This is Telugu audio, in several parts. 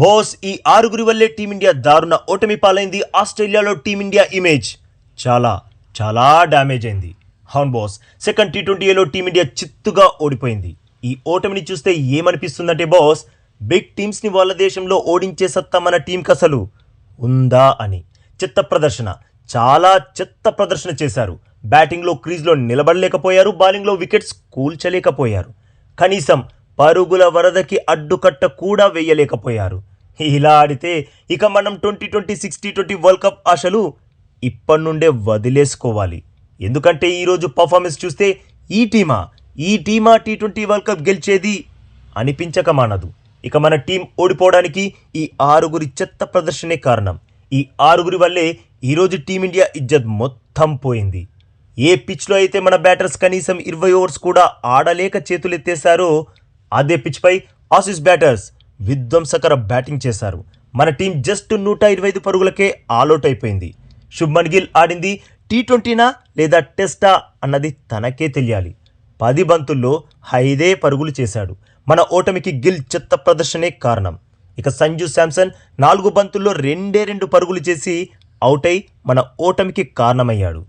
బోస్ ఈ ఆరుగురి వల్లే టీమిండియా దారుణ ఓటమి పాలైంది. ఆస్ట్రేలియాలో టీమిండియా ఇమేజ్ చాలా చాలా డ్యామేజ్ అయింది. అవును బాస్ సెకండ్ టీ ట్వంటీలో టీమిండియా చిత్తుగా ఓడిపోయింది. ఈ ఓటమిని చూస్తే ఏమనిపిస్తుందంటే బాస్ బిగ్ టీమ్స్ని వాళ్ళ దేశంలో ఓడించే సత్తా మన టీంకి అసలు ఉందా అని. చెత్త ప్రదర్శన చాలా చెత్త ప్రదర్శన చేశారు. బ్యాటింగ్లో క్రీజ్లో నిలబడలేకపోయారు బౌలింగ్లో వికెట్స్ కూల్చలేకపోయారు. కనీసం పరుగుల వరదకి అడ్డుకట్ట కూడా వేయలేకపోయారు. ఇలా ఆడితే ఇక మనం twenty twenty six T twenty World Cup ఆశలు ఇప్పటి నుండే వదిలేసుకోవాలి. ఎందుకంటే ఈరోజు పర్ఫార్మెన్స్ చూస్తే ఈ టీమా? ఈ టీమా టీ ట్వంటీ వరల్డ్ కప్ గెలిచేది? అనిపించక మానదు. ఇక మన టీం ఓడిపోవడానికి ఈ ఆరుగురి చెత్త ప్రదర్శనే కారణం. ఈ ఆరుగురి వల్లే ఈరోజు టీమిండియా ఇజ్జత్ మొత్తం పోయింది. ఏ పిచ్లో అయితే మన బ్యాటర్స్ కనీసం ఇరవై ఓవర్స్ కూడా ఆడలేక చేతులెత్తేశారో అదే పిచ్పై ఆసీస్ బ్యాటర్స్ విధ్వంసకర బ్యాటింగ్ చేశారు. మన టీం జస్ట్ నూట ఇరవై ఐదు పరుగులకే ఆల్అౌట్ అయిపోయింది. శుభ్మన్ గిల్ ఆడింది టీ ట్వంటీనా లేదా టెస్టా అన్నది తనకే తెలియాలి. పది బంతుల్లో ఐదే పరుగులు చేశాడు. మన ఓటమికి గిల్ చెత్త ప్రదర్శనే కారణం. ఇక సంజు శాంసన్ నాలుగు బంతుల్లో రెండే రెండు పరుగులు చేసి అవుట్ అయి మన ఓటమికి కారణమయ్యాడు.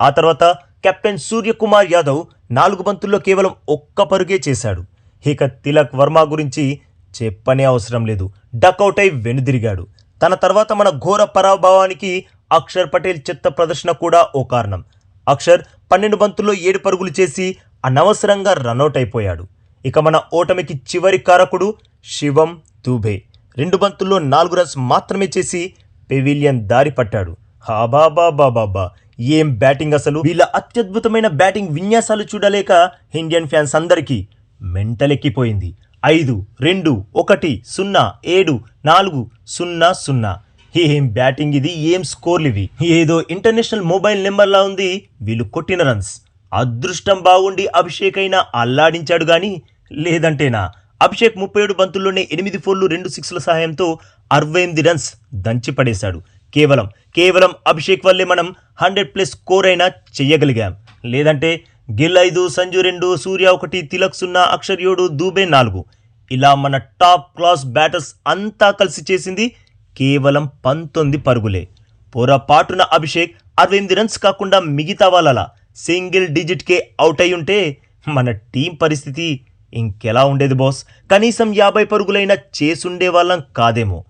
ఆ తర్వాత కెప్టెన్ సూర్యకుమార్ యాదవ్ నాలుగు బంతుల్లో కేవలం ఒక్క పరుగే చేశాడు. ఇక తిలక్ వర్మ గురించి చెప్పనే అవసరం లేదు. డకౌట్ అయి వెనుదిరిగాడు. తన తర్వాత మన ఘోర పరాభవానికి అక్షర్ పటేల్ చెత్త ప్రదర్శన కూడా ఓ కారణం. అక్షర్ పన్నెండు బంతుల్లో ఏడు పరుగులు చేసి అనవసరంగా రన్అట్ అయిపోయాడు. ఇక మన ఓటమికి చివరి కారకుడు శివం దూబే. రెండు బంతుల్లో నాలుగు రన్స్ మాత్రమే చేసి పెవిలియన్ దారి పట్టాడు. బాబా ఏం బ్యాటింగ్ అసలు? వీళ్ళ అత్యద్భుతమైన బ్యాటింగ్ విన్యాసాలు చూడలేక ఇండియన్ ఫ్యాన్స్ అందరికీ మెంటలెక్కిపోయింది. ఐదు రెండు ఒకటి సున్నా ఏడు నాలుగు సున్నా సున్నా. ఏం బ్యాటింగ్ ఇది? ఏం స్కోర్లు ఇవి? ఏదో ఇంటర్నేషనల్ మొబైల్ నెంబర్లా ఉంది. వీళ్ళు కొట్టిన రన్స్. అదృష్టం బాగుండి అభిషేక్ అయినా అల్లాడించాడు గాని లేదంటేనా? అభిషేక్ ముప్పై ఏడు బంతుల్లోనే ఎనిమిది ఫోర్లు రెండు సిక్స్ల సహాయంతో అరవై ఎనిమిది రన్స్ దంచి పడేశాడు. కేవలం కేవలం అభిషేక్ వల్లే మనం హండ్రెడ్ ప్లస్ స్కోర్ అయినా చెయ్యగలిగాం. లేదంటే గిల్ ఐదు సంజు రెండు సూర్య ఒకటి తిలక్ సున్నా అక్షర్ ఏడు దూబే నాలుగు. ఇలా మన టాప్ క్లాస్ బ్యాటర్స్ అంతా కలిసి చేసింది కేవలం పంతొమ్మిది పరుగులే. పొరపాటున అభిషేక్ అరవై ఎనిమిది రన్స్ కాకుండా మిగతా వాళ్ళలా సింగిల్ డిజిట్కే అవుట్ అయి ఉంటే మన టీం పరిస్థితి ఇంకెలా ఉండేది బాస్? కనీసం యాభై పరుగులైనా చేసుండే వాళ్ళం కాదేమో.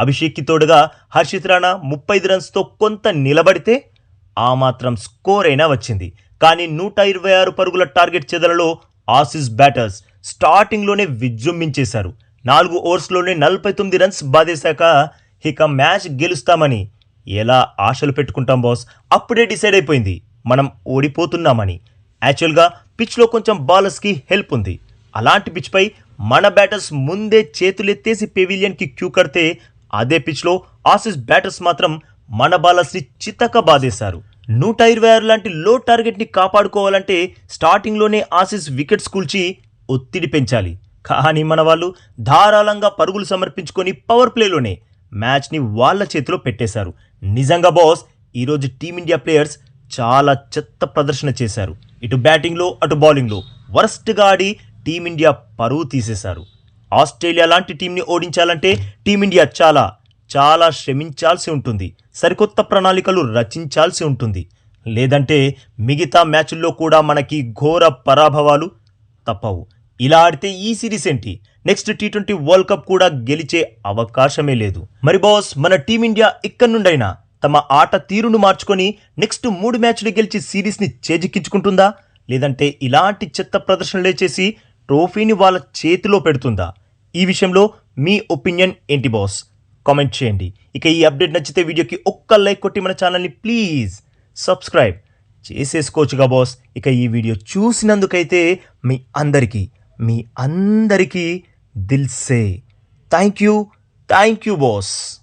అభిషేక్కి తోడుగా హర్షిత్ రాణా ముప్పై ఐదు రన్స్తో కొంత నిలబడితే ఆ మాత్రం స్కోర్ అయినా వచ్చింది. కానీ నూట ఇరవై ఆరు పరుగుల టార్గెట్ చెదలలో ఆసిస్ బ్యాటర్స్ స్టార్టింగ్లోనే విజృంభించేశారు. నాలుగు ఓవర్స్లోనే నలభై తొమ్మిది రన్స్ బాధేశాక ఇక మ్యాచ్ గెలుస్తామని ఎలా ఆశలు పెట్టుకుంటాం బాస్? అప్పుడే డిసైడ్ అయిపోయింది. మనం ఓడిపోతున్నామని. యాక్చువల్గా పిచ్లో కొంచెం బాలర్స్కి హెల్ప్ ఉంది. అలాంటి పిచ్పై మన బ్యాటర్స్ ముందే చేతులెత్తేసి పెవిలియన్కి క్యూ కడితే అదే పిచ్లో ఆసిస్ బ్యాటర్స్ మాత్రం మన బాలర్స్ని చితక బాధేశారు నూట ఇరవై ఆరు లాంటి లో టార్గెట్ని కాపాడుకోవాలంటే స్టార్టింగ్లోనే ఆసీస్ వికెట్స్ కూల్చి ఒత్తిడి పెంచాలి. కానీ మన వాళ్ళు ధారాళంగా పరుగులు సమర్పించుకొని పవర్ ప్లేలోనే మ్యాచ్ని వాళ్ళ చేతిలో పెట్టేశారు. నిజంగా బాస్ ఈరోజు టీమిండియా ప్లేయర్స్ చాలా చెత్త ప్రదర్శన చేశారు. ఇటు బ్యాటింగ్లో అటు బౌలింగ్లో వరస్ట్గా ఆడి టీమిండియా పరువు తీసేశారు. ఆస్ట్రేలియా లాంటి టీంని ఓడించాలంటే టీమిండియా చాలా చాలా శ్రమించాల్సి ఉంటుంది. సరికొత్త ప్రణాళికలు రచించాల్సి ఉంటుంది. లేదంటే మిగతా మ్యాచ్ల్లో కూడా మనకి ఘోర పరాభవాలు తప్పవు. ఇలా ఆడితే ఈ సిరీస్ ఏంటి? Next T twenty World Cup కూడా గెలిచే అవకాశమే లేదు. మరి బాస్ మన టీమిండియా ఇక్కడి నుండైనా తమ ఆట తీరును మార్చుకొని నెక్స్ట్ మూడు మ్యాచ్లు గెలిచి సిరీస్ని చేజిక్కించుకుంటుందా? లేదంటే ఇలాంటి చెత్త ప్రదర్శనలే చేసి ట్రోఫీని వాళ్ళ చేతిలో పెడుతుందా? ఈ విషయంలో మీ ఒపీనియన్ ఏంటి బాస్? కామెంట్ చేయండి. ఇక ఈ అప్డేట్ నచ్చితే వీడియోకి ఒక్క లైక్ కొట్టి మన ఛానల్ని ప్లీజ్ సబ్స్క్రైబ్ చేసేసుకోవచ్చుగా బాస్. ఇక ఈ వీడియో చూసినందుకైతే మీ అందరికీ మీ అందరికీ దిల్సే thank you thank you boss.